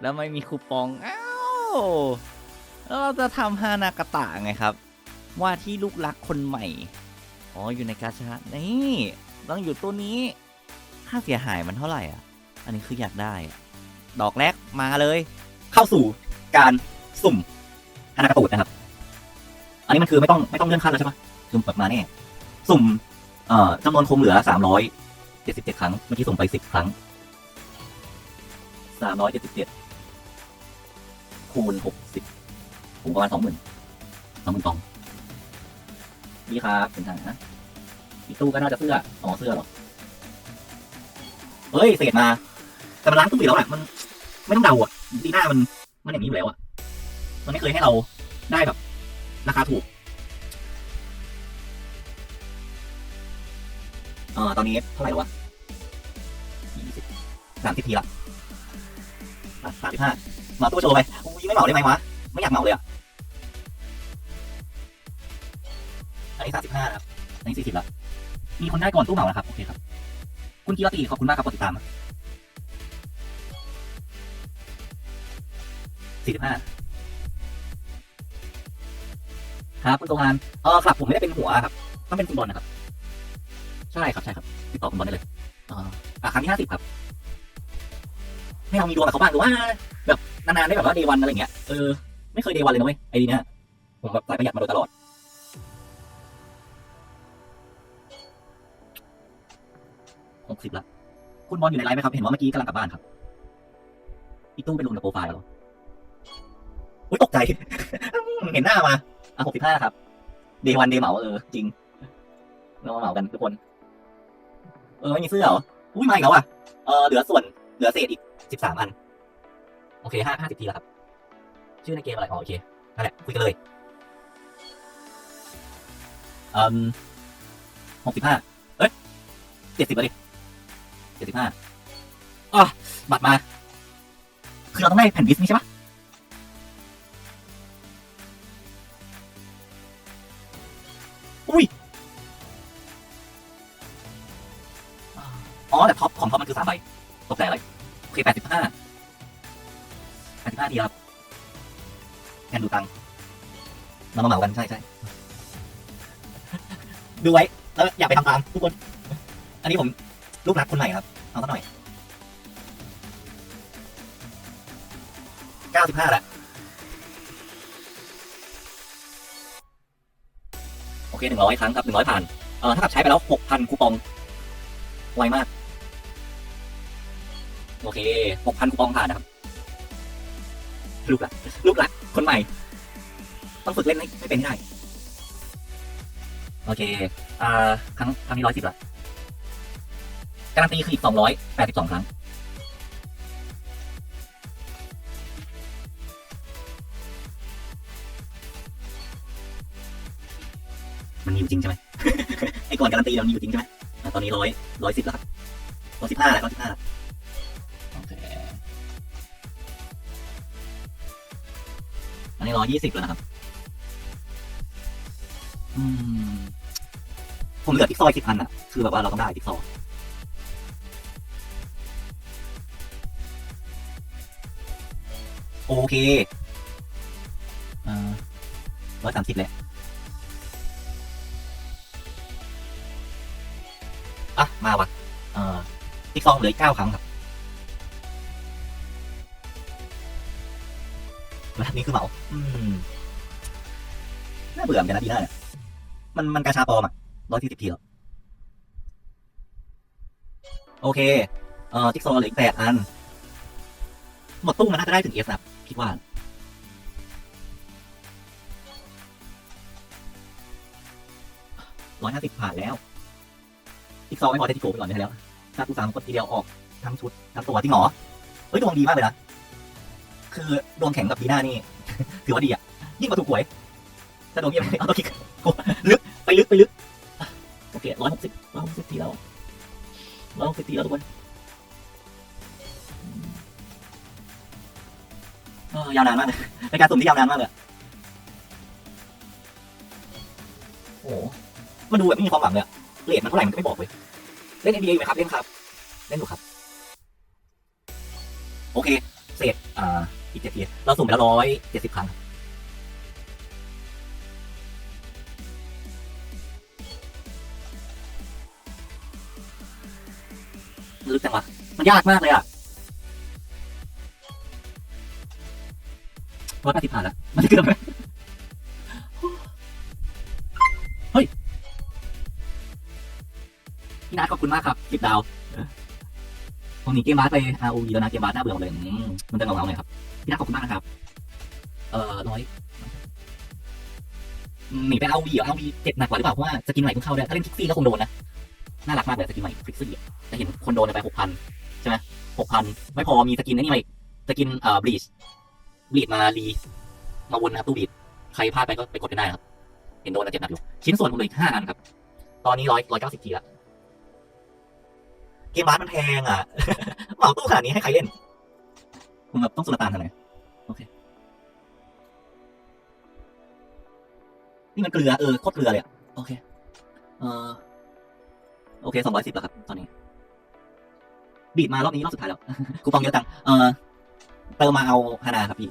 แล้วไม่มีคูปองอ้าวแล้วเราจะทำฮานากาตะไงครับ ว่าที่ลูกรักคนใหม่ อ๋ออยู่ในกาชานี่ต้องอยู่ตัวนี้ ค่าเสียหายมันเท่าไหร่อะ อันนี้คืออยากได้ ดอกแรกมาเลย เข้าสู่การสุ่มฮานากาตูดนะครับ อันนี้มันคือไม่ต้องไม่ต้องเลื่อนขั้นแล้วใช่ปะคือแบบมาแน่สุ่มเอ่อจำนวนคงเหลือสามร้อยเจ็ดสิบเจ็ดครั้ง เมื่อกี้สุ่มไปสิบครั้งสามร้อยเจ็ดสิบเจ็ด คูณหกสิบผมประมาณสองหมื่นสองหมื่นกองนี่ครับเป็นทางนะอีกตู้ก็น่าจะเสื้ออ๋อเสื้อเหรอเฮ้ยเศษมา แต่มันล้างตู้อยู่แล้วแหละมัน ไม่ต้องเดาอะดีหน้ามันมันอย่างนี้อยู่แล้วอะมันไม่เคยให้เราได้แบบ ราคาถูกเอ่อตอนนี้เท่าไหร่แล้ววะสามสิบทีละสามสิบห้ามาตู้โชว์ไปอุ้ย ไม่เหมาได้ไหมวะ ไม่อยากเหมาเลยอะ อันนี้สามสิบห้าครับ อันนี้สี่สิบและมีคนได้ก่อนตู้เหมานะครับ โอเคครับ คุณกีรติขอบคุณมากครับกดติดตามสี่สิบห้าครับคุณโตงานเออครับผมไม่ได้เป็นหัวครับต้องเป็นคุณบอลนะครับ ใช่ครับใช่ครับติดต่อคุณบอลได้เลยอ่าครั้งที่ห้าสิบครับให้เรามีดวงกับเขาบ้างหรือว่า นานๆได้แบบว่าเดวันอะไรอย่างเงี้ยเออไม่เคยเดวันเลยนะเว้ยไอ้ดีเนี้ยผมแบบสายประหยัดมาโดยตลอด หกสิบละ คุณบอลอยู่ในไลฟ์ไหมครับ เห็นว่าเมื่อกี้กำลังกลับบ้านครับ อีตู้เป็นรูนกับโปรไฟล์เหรออุ้ยตกใจ เห็นหน้ามา อะหกสิบห้าครับ เดวันเดเหมาเออ จริง เรามาเหมากันทุกคน เออ ไม่มีเสื้อเหรอ อุ้ยไม่แล้วอะ เออเหลือส่วน เหลือเศษอีกสิบสามอัน โอเคห้าห้าสิบทีแล้วครับ ชื่อในเกมอะไรอ๋อโอเคนั่นแหละคุยกันเลยอืมหกสิบห้าเอ้ยเจ็ดสิบเลยเจ็ดสิบห้าอะบัตรมา คือเราต้องได้แผ่นดิสนี่ใช่ปะอุ้ย อ๋อ แต่ท็อปของท็อปมันคือสามใบตกใจอะไรโอเคแปดสิบห้า แปดสิบห้าทีครับแอนดูตังเรามาเหมากันใช่ใช่ดูไว้ แล้วอย่าไปทำตามทุกคน อันนี้ผมลูกรักคนใหม่ครับ เอาสักหน่อยเก้าสิบห้าละโอเคหนึ่งร้อยครั้งครับหนึ่งร้อยผ่าน เอ่อถ้ากับใช้ไปแล้วหกพันคูปอง ไวมาก โอเคหกพันคูปองผ่านนะครับ ลูกหลักลูกหลักคนใหม่ ต้องฝึกเล่นให้ให้เป็นให้ได้ โอเค อ่า ครั้งครั้งนี้ร้อยสิบละการันตีคืออีกสองร้อยแปดสิบสองครั้ง มันมีอยู่จริงใช่ไหม ไอ้ก่อนการันตีเรามีอยู่จริงใช่ไหม ตอนนี้ร้อยร้อยสิบแล้วครับร้อยสิบห้าแล้วร้อยสิบห้า นนี้ร้อยยี่สิบแล้วนะครับ อืม ผมเหลือติ๊กซอยสิบอันอะคือแบบว่าเราต้องได้ติ๊กซอว์โอเคอ่าร้อยสามสิบแหละอะ มาว่ะเอ่อติ๊กซองเหลือเก้าครั้งครับแล้วนี่คือเหมาอืมน่า เบื่อเหมือนกันนะทีหน้าเนี่ยมันมันกาชาปลอมอะร้อยสี่สิบทีแล้วโอเค เอ่อจิ๊กซอว์เหลืออีกแปดอัน หมดตู้มันน่าจะได้ถึงเอสนะคิดว่า ร้อยห้าสิบผ่านแล้วจิ๊กซอว์ไม่พอได้ที่โกไปก่อนได้แล้วถ้ากูสามกดทีเดียวออกทั้งชุดทั้งตัวจริงหรอ เฮ้ยดวงดีมากเลยนะ คือดวงแข็งกับดีหน้านี่ ถือว่าดีอะ ยิ่งกว่าถูกหวย ถ้าดวงเยี่ยมเอาตัวคิกลึกไปลึกไปลึกโอเคร้อยหกสิบร้อยหกสิบทีแล้วร้อยหกสิบทีแล้วทุกคนยาวนานมากเลยเป็นการสุ่มที่ยาวนานมากเลยโอ้มันดูแบบไม่มีความหวังเลยเรทมันเท่าไหร่มันก็ไม่บอกเลยเล่น NBA อยู่ไหมครับเล่นครับ เล่นอยู่ครับ โอเคเศษอ่าอีกเจ็ดทีเราสุ่มไปแล้วร้อยเจ็ดสิบครั้ง ลึกจังวะมันยากมากเลยอะร้อยแปดสิบผ่านแล้ว มันจะเกือบไหมเฮ้ย พี่นัทขอบคุณมากครับสิบดาว ผมหนีเกมบาสไป ROV แล้วนะ เกมบาสน่าเบื่อหมดเลย มันจะเงาๆหน่อยครับ พี่นัทขอบคุณมากนะครับ เอ่อร้อยหนีไป ROV เหรอ ROV เจ็บหนักกว่าหรือเปล่า เพราะว่าสกินใหม่เพิ่งเข้าด้วยถ้าเล่นคิกซี่ก็คงโดนนะ น่ารักมากเลยสกินใหม่คิกซี่จะเห็นคนโดนไปหกพันใช่ไหมหกพันไม่พอมีสกินนี่มาอีกสกินเอ่อบลีชบลีชมารีมาวนนะครับตู้บลีชใครพลาดไปก็ไปกดกันได้ครับ เห็นโดนแล้วเจ็บหนักอยู่ ชิ้นส่วนผมเหลืออีกห้าอันครับ ตอนนี้ร้อยร้อยเก้าสิบทีละเกมบาสมันแพงอะเหมาตู้ขนาดนี้ให้ใครเล่นผมแบบต้องสุลต่านขนาดไหนโอเค นี่มันเกลือเออโคตรเกลือเลยอะ โอเค เอ่อ โอเคสองร้อยสิบแล้วครับ ตอนนี้ บีดมารอบนี้รอบสุดท้ายแล้ว คูปองเยอะจัง เออเติมมาเอาฮานาครับพี่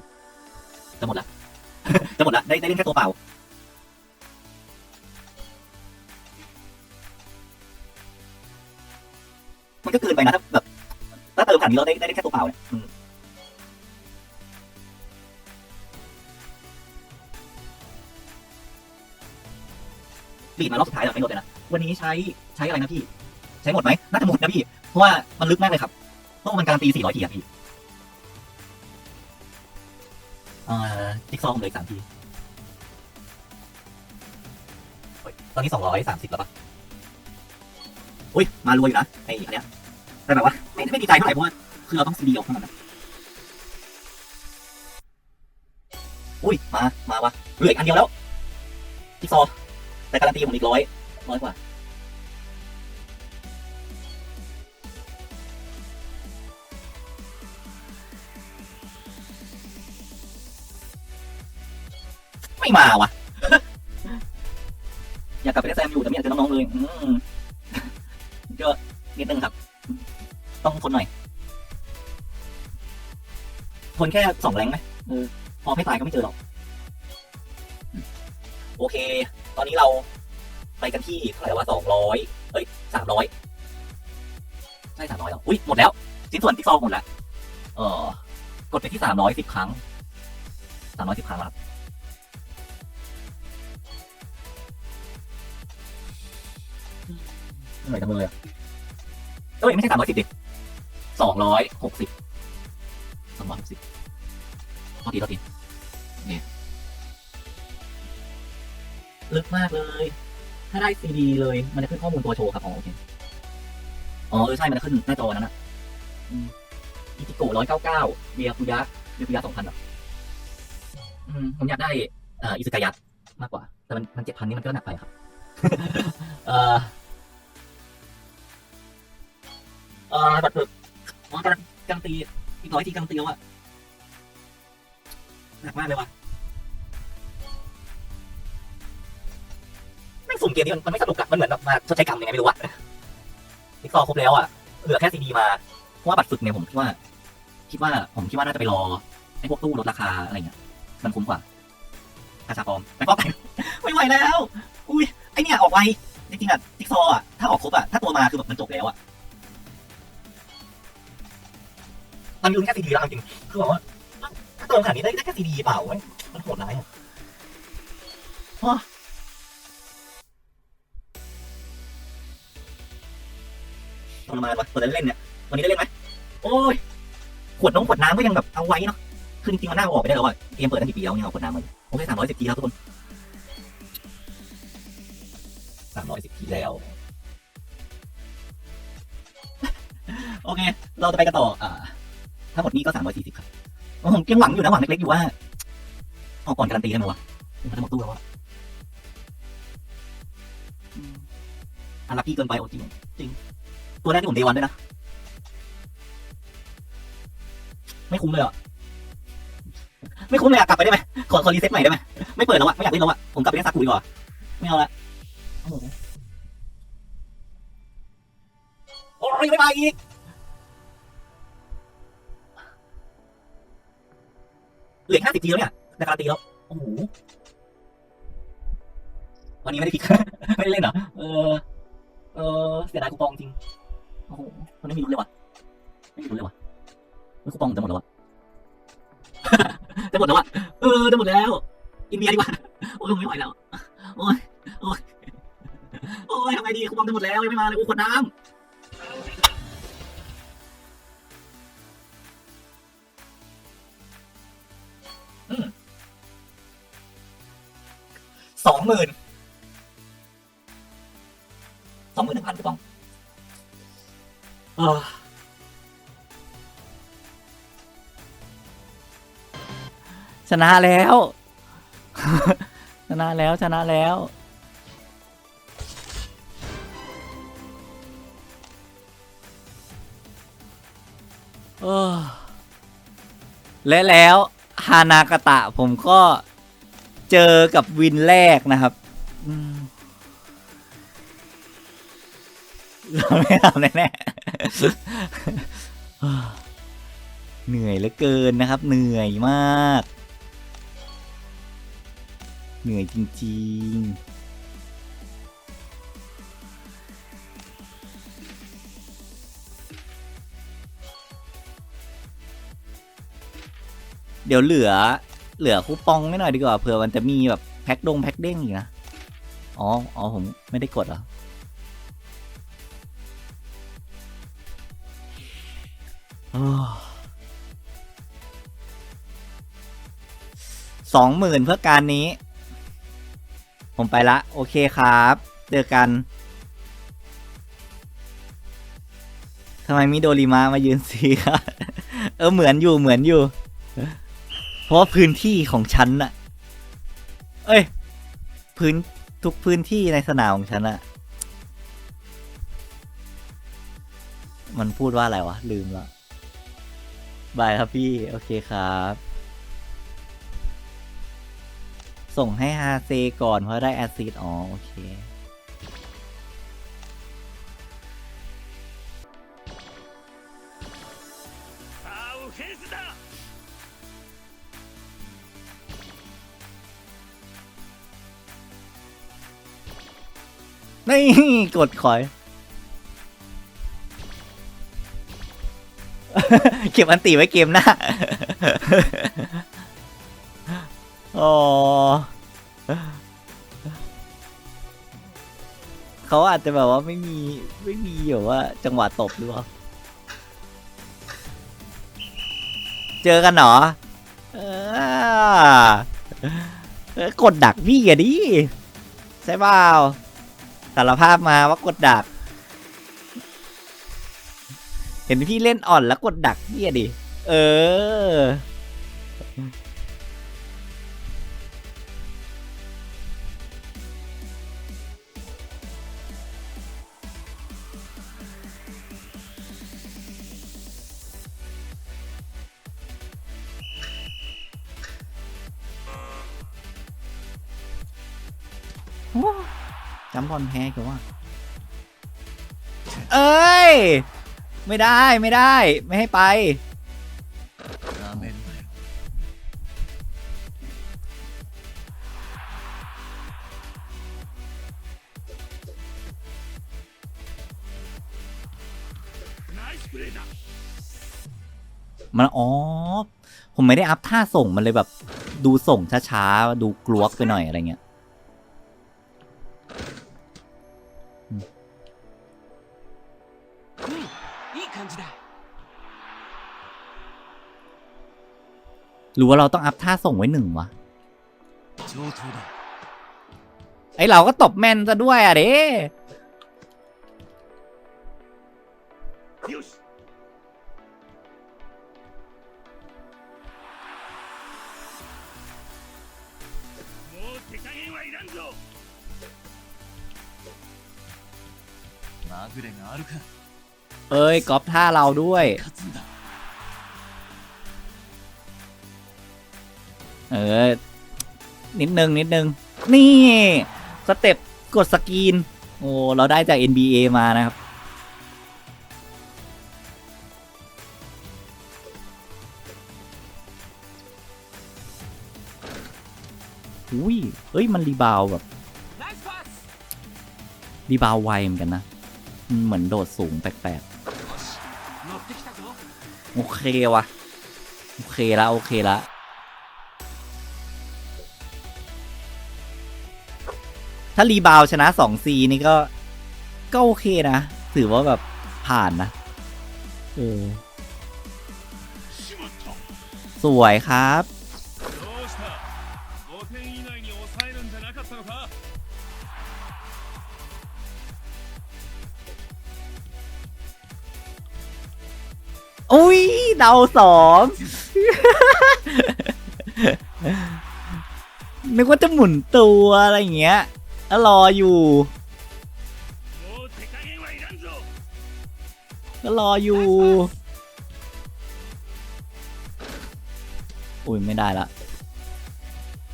จะหมดละ จะหมดละ ได้ได้เล่นแค่ตัวเปล่า มันก็เกินไปนะถ้าแบบ ถ้าเติมขนาดนี้เราได้ได้แค่ตัวเปล่าเนี่ยบีบมารอบสุดท้ายแล้วไม่ลดเลยนะ วันนี้ใช้ใช้อะไรนะพี่ ใช้หมดไหมน่าจะหมดนะพี่ เพราะว่ามันลึกมากเลยครับเพราะว่ามันการันตี400ทีอะพี่จิ๊กซอว์เหลือสามทีเฮ้ยตอนนี้230แล้วปะอุ้ย มารวยอยู่นะไอ้อันเนี้ยแต่แบบว่าไม่ไม่ดีใจเท่าไหร่เพราะว่าคือเราต้องซีดีออกเท่านั้นนะอุ้ย มา มาวะเหลืออีกอันเดียวแล้วจิ๊กซอว์แต่การันตีผมอีกร้อย ร้อยกว่าไม่มาวะอยากกลับไปเล่นแซมอยู่แต่ไม่อยากเจอน้องๆเลยอืมก็นิดนึงครับ ต้องทนหน่อยทนแค่สองแรงไหมเออพอไม่ตายก็ไม่เจอหรอก โอเค ตอนนี้เรา ไปกันที่เท่าไหร่วะสองร้อยเอ้ยสามร้อยใช่สามร้อยแล้วอุ้ยหมดแล้วชิ้นส่วนที่ซองหมดแล้วเออกดไปที่สามร้อยสิบครั้งสามร้อยสิบครั้งแล้วครับเหนื่อยจังเลยอะเอ้ยไม่ใช่สามร้อยสิบดิสองร้อยหกสิบสองร้อยหกสิบโทษทีโทษทีนี่ลึกมากเลย ถ้าได้ซีดีเลย มันจะขึ้นข้อมูลตัวโชว์ครับอ๋อโอเคอ๋อเออใช่มันจะขึ้นหน้าจอนั้นนะอืมอิจิโกร้อยเก้าเก้าเบียคุยะเบียคุยะสองพันอะอืมผมอยากได้อ่ออิสุกายะมากกว่า แต่มันมันเจ็ดพันนี่มันก็หนักไปครับเอ่อเอ่อบัตรกอ๋อการนการนตีอีกร้อยทีการนตีแล้วอะหนักมากเลยว่ะ ม่งสุ่มเกมนี้มันไม่สนุกอะมันเหมือนแบบมาชดใช้กรรมยังไงไม่รู้อะติ๊กซอครบแล้วอะเหลือแค่ซีดีมาเพราะว่าบัตรฝึกเนี่ยผมคิดว่า คิดว่าผมคิดว่าน่าจะไปรอไอ้พวกตู้ลดราคาอะไรเงี้ยมันคุ้มกว่าราคาปลอมแต่ก็ไปไม่ไหวแล้ว อุ้ยไอเนี่ยออกไวจริงๆอะติ๊กซออะถ้าออกครบอะถ้าตัวมาคือแบบมันจบแล้วอะมันมีลุ้นแค่ซีดีแล้วจริงคือแบบว่าถ้าเติมขนาดนี้ได้แค่ซีดีเปล่าเว้ยมันโหดร้ายอะ ทรมานวะตัวเล่นเนี่ยวันนี้ได้เล่นไหมโอ้ยขวดน้องขวดน้ำก็ยังแบบเอาไว้เนาะคือจริงๆมันน่าเอาออกไปได้แล้วอะเกมเปิดตั้งกี่ปีแล้วยังเอาขวดน้ำมาอยู่โอเคสามร้อยสิบทีแล้วทุกคนสามร้อยสิบทีแล้วโอเค เราจะไปกันต่ออ่าถ้าหมดนี้ก็สามร้อยสี่สิบครับผมยังหวังอยู่นะหวังเล็กๆอยู่ว่าเอาก่อนการันตีได้ไหมวะมันจะหมดตู้แล้วอะอันลักกี้เกินไปโอ้จริงจริง ตัวแรกที่ผมเดวันด้วยนะ ไม่คุ้มเลยอะ ไม่คุ้มเลยอะ กลับไปได้ไหมขอขอรีเซ็ตใหม่ได้ไหมไม่เปิดแล้วอะ ไม่อยากเล่นแล้วอะ ผมกลับไปเล่นซากุดีกว่า ไม่เอาละโอ้ยไม่มาอีกเหลือห้าสิบทีแล้วเนี่ยได้การตีแล้ว โอ้โห วันนี้ไม่ได้คิดไม่ได้เล่นเหรอ เออ เออ เสียดายคูปองจริง โอ้โห มันไม่มีลุ้นเลยว่ะ ไม่มีลุ้นเลยว่ะเฮ้ยคูปองจะหมดแล้ววะจะหมดแล้ววะเออ จะหมดแล้วกินเบียดีกว่า โอ้ยไม่ไหวแล้ว โอ้ย โอ้ย โอ้ยทำไงดีคูปองจะหมดแล้วยังไม่มาเลยโอ้ขวดน้ำสองหมื่น ชนะแล้ว ชนะแล้วชนะแล้วเออและแล้วฮานากาตะผมก็เจอกับวินแรกนะครับเราไม่ทำแน่ๆ เหนื่อยเหลือเกินนะครับ เหนื่อยมาก เหนื่อยจริง ๆเดี๋ยวเหลือเหลือคูปองไม่หน่อยดีกว่าเผื่อมันจะมีแบบแพ็คดงแพ็คเด้งอีกนะ อ๋อ อ๋อ ผมไม่ได้กดเหรอ สองหมื่นเพื่อการนี้ ผมไปละ โอเคครับ เจอกันทำไมมิโดริมามายืนสีครับ เออเหมือนอยู่เหมือนอยู่ เพราะพื้นที่ของฉันน่ะ เอ้ย พื้นทุกพื้นที่ในสนามของฉันอะมันพูดว่าอะไรวะ ลืมละ บายครับพี่ โอเคครับ ส่งให้ฮาเซก่อนเพราะได้แอซิดอ๋อ โอเค นี่ กดคอย เก็บอันตีไว้เกมหน้าอ๋อเขาอาจจะแบบว่าไม่มีไม่มีแบบว่า จังหวะตบหรือเปล่า เจอกันเหรอเออเออกดดักพี่อะดิ ใช่เปล่าสารภาพมาว่ากดดัก เห็นพี่เล่นอ่อนแล้วกดดักพี่อะดิ เออ จำบอลแพ้คือว่า เอ้ย ไม่ได้ไม่ได้ ไม่ให้ไปมนมันอ๋อผมไม่ได้อัพท่าส่งมันเลยแบบ ดูส่งช้าๆ ดูกลวกไปหน่อยอะไรเงี้ย หรือว่าเราต้องอัพท่าส่งไว้หนึ่งวะไอเราก็ตบแม่นซะด้วยอะเด้เอ้ยกอบท่าเราด้วย เออ นิดนึง นิดนึง นี่สเต็ปกดสกรีน โอ้เราได้จาก NBA มานะครับ อุ้ยเอ้ย มันรีบาวแบบรีบาวไวเหมือนกันนะมันเหมือนโดดสูงแปลกๆ โอเควะ่ะ โอเคละโอเคละ ถ้ารีบาวชนะสองซีนี่ก็ ก็โอเคนะ ถือว่าแบบผ่านนะเออสวยครับ อุ้ยเดาสองนึกว่าจะหมุนตัวอะไรเงี้ย แล้รออยู่ก็รออยู่ อุ้ยไม่ได้ละ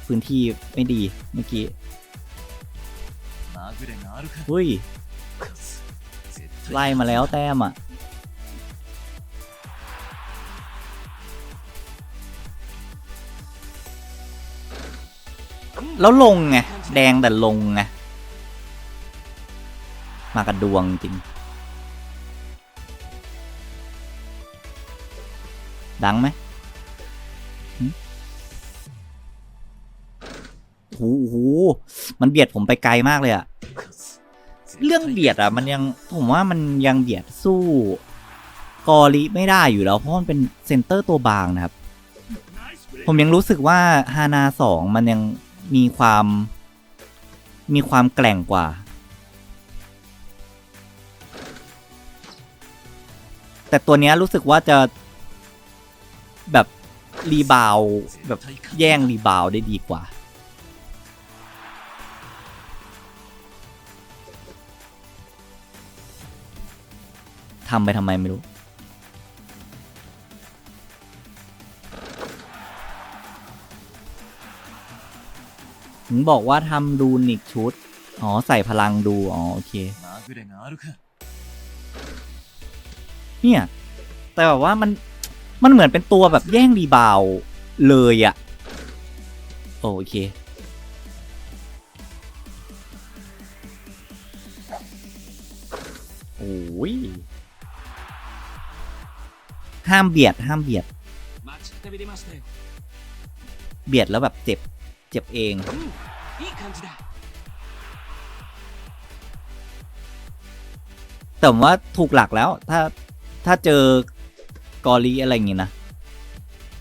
พื้นที่ไม่ดีเมื่อกี้อุ้ย ไล่มาแล้วแต้มอะ แล้วลงไง แดงแต่ลงไง มากันดวงจริง ดังไหมโอ้โห มันเบียดผมไปไกลมากเลยอะเรื่องเบียดอะมันยังผมว่ามันยังเบียดสู้ กอริไม่ได้อยู่แล้ว เพราะมันเป็นเซนเตอร์ตัวบางนะครับ ผมยังรู้สึกว่าฮานาสองมันยัง มีความ มีความแกร่งกว่า แต่ตัวเนี้ยรู้สึกว่าจะแบบรีบาวแบบแย่งรีบาวได้ดีกว่า ทำไปทำไมไม่รู้ึงบอกว่าทำดูนิกชุด อ๋อ ใส่พลังดู อ๋อ โอเค เนี่ย แต่แบบว่ามัน มันเหมือนเป็นตัวแบบแย่งรีบาวเลยอะโอเค โอ้ย ห้ามเบียด ห้ามเบียด เบียดแล้วแบบเจ็บ จ็บเองแต่ว่าถูกหลักแล้วถ้าถ้าเจอกอรีอะไรอย่างงี้นะ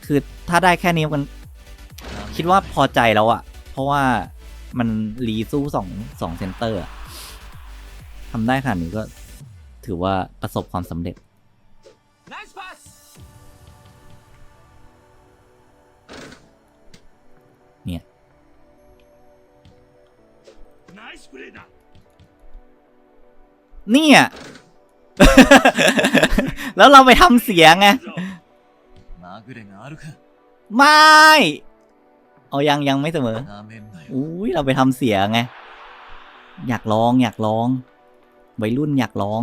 คือถ้าได้แค่นี้กันคิดว่าพอใจแล้วอะเพราะว่ามันรีสู้สองสองเซนเตอร์ทำได้ขนาดนี้ก็ถือว่าประสบความสำเร็จ เนี่ย แล้วเราไปทำเสียงไงไม่ เอายังยังไม่เสมอ อุ้ยเราไปทำเสียงไง อยากร้องอยากร้องวัยรุ่นอยากร้อง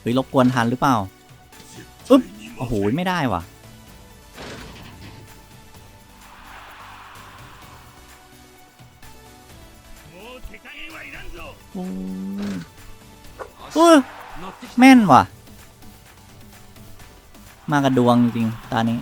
เฮ้ยรบกวนทันหรือเปล่าอึ๊บโอ้โหไม่ได้ว่ะโอ้แม่นว่ะ มากระดวงจริงตานี้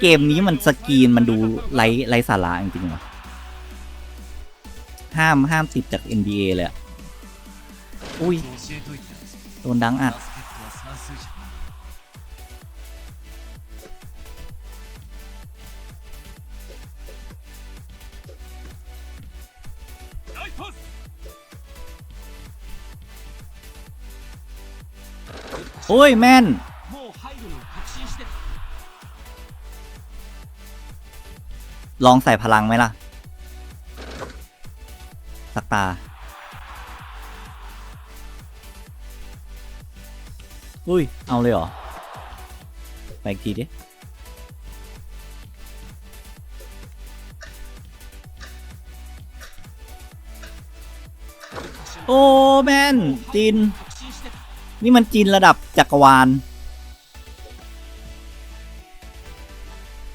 เกมนี้มันสกรีนมันดูไร้ไร้สาระจริงๆวะห้ามห้ามติดจาก NBA เลยอะอุ้ย โดนดังอัด โอ้ย แม่น ลองใส่พลังไหมล่ะ สักตา อุ้ย เอาเลยเหรอ ไปอีกทีดิ โอ้ แมนจินนี่มันจินระดับจักรวาล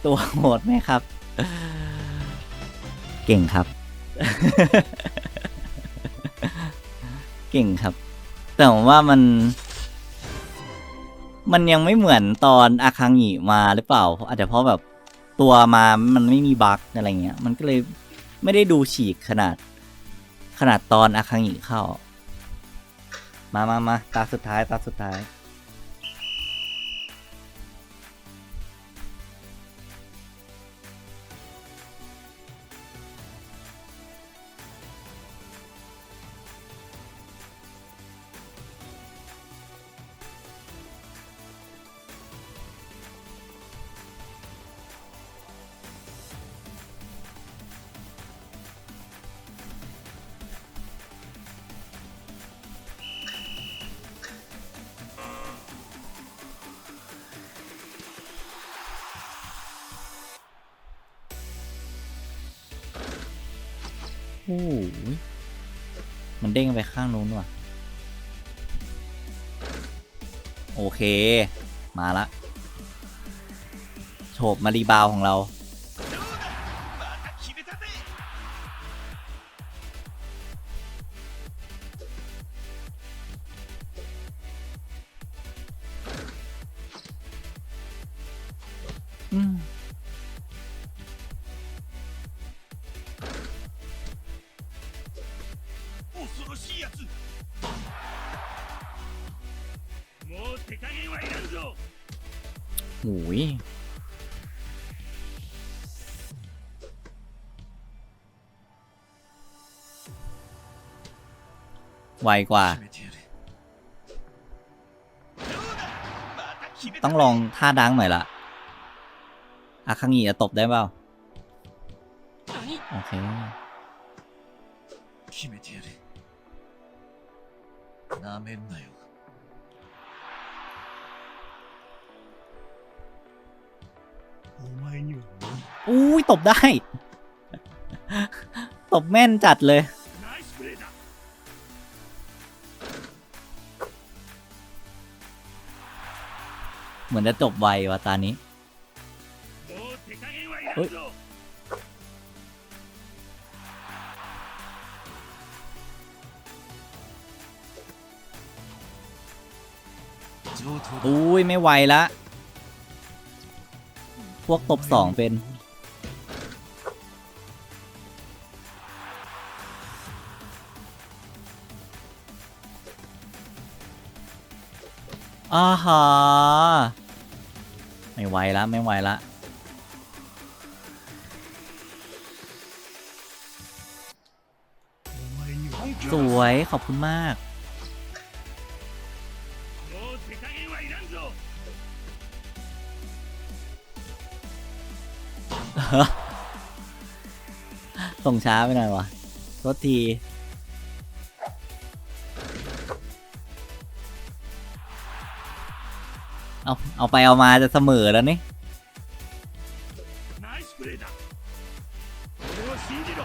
ตัวโหดไหมครับ เก่งครับ เก่งครับ แต่ผมว่ามัน มันยังไม่เหมือนตอนอาคังหิมาหรือเปล่าเพราะอาจจะเพราะแบบตัวมามันไม่มีบั๊กอะไรเงี้ย มันก็เลยไม่ได้ดูฉีกขนาด ขนาดตอนอาคังหิเข้า มามามาตาสุดท้ายตาสุดท้าย มันเด้งไปข้างนู้นว่ะ โอเค มาละ โฉบมารีบาวของเรา ไวกว่า 決めてやるどうだまた決めた ต้องลองท่าดังหน่อยละอาคังีจะตบได้เปล่า โอเค 決めてやるなめんなよお前には無理 อุ้ยตบได้ ตบแม่นจัดเลย เหมือนจะจบไววะตานี้เอุ้ย ไม่ไหวละ พวกตบสองเป็น อ่าฮะไม่ไหวละไม่ไหวละสวยขอบคุณมาก ส่งช้าไปหน่อยวะรถที เอา เอาไปเอามาจะเสมอแล้วนี่ ナイスプレーだ俺を信じろ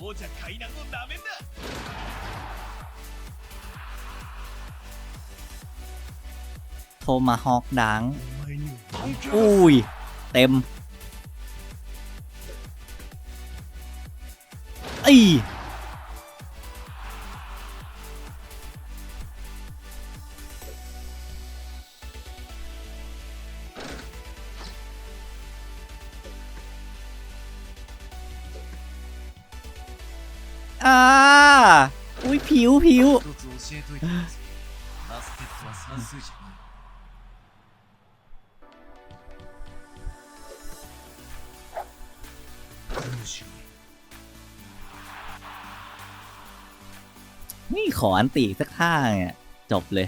王者海南をなめんな โทมาฮอกดัง お前には本気を出す อุ้ย เต็ม ไอยอ่า ขออันตีสักท่าเนี่ยจบเลย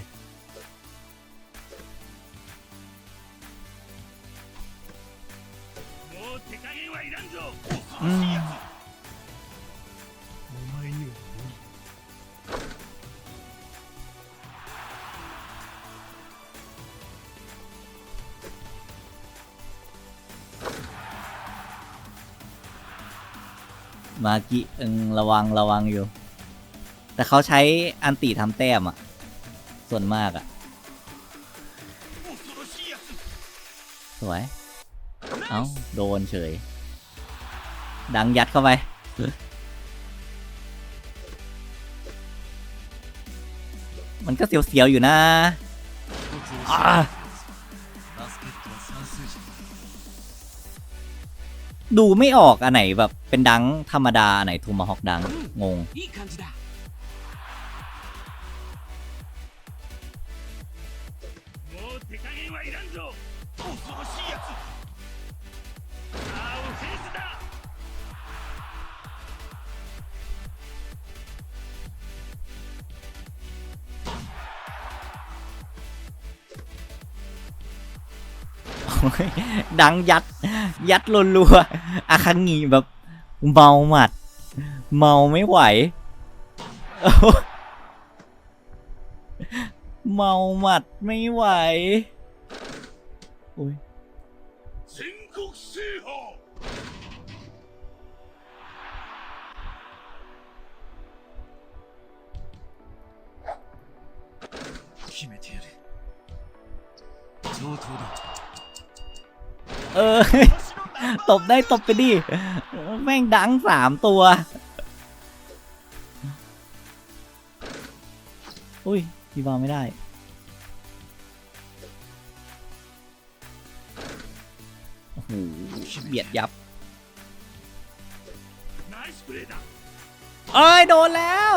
มากิเอ็งระวังระวังอยู่ แต่เขาใช้อันติทำแต้มอะส่วนมากอะสวย เอา้า โดนเฉย ดังยัดเข้าไป มันก็เสียวๆอยู่นะดูไม่ออกอันไหนแบบเป็นดังธรรมดา อันไหนทูมาฮอกดัง งง ดังยัด ยัดรัวๆอาคังงีแบบ เมาหมัด เมาไม่ไหว โอ้ยเมาหมัดไม่ไหวอุ้ย 全国制覇決めてやる上等だ เออ ตบได้ตบไปดิ แม่งดังสามตัว อุ้ยดีบอลไม่ได้ โอ้โห เบียดยับเอ้ย โดนแล้ว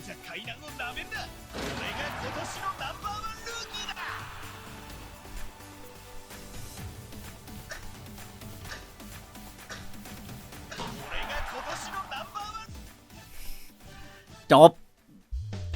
王者階段をなめるな俺が今年のナンバーワンルーキーだ。俺が今年のナンバーワン。จบ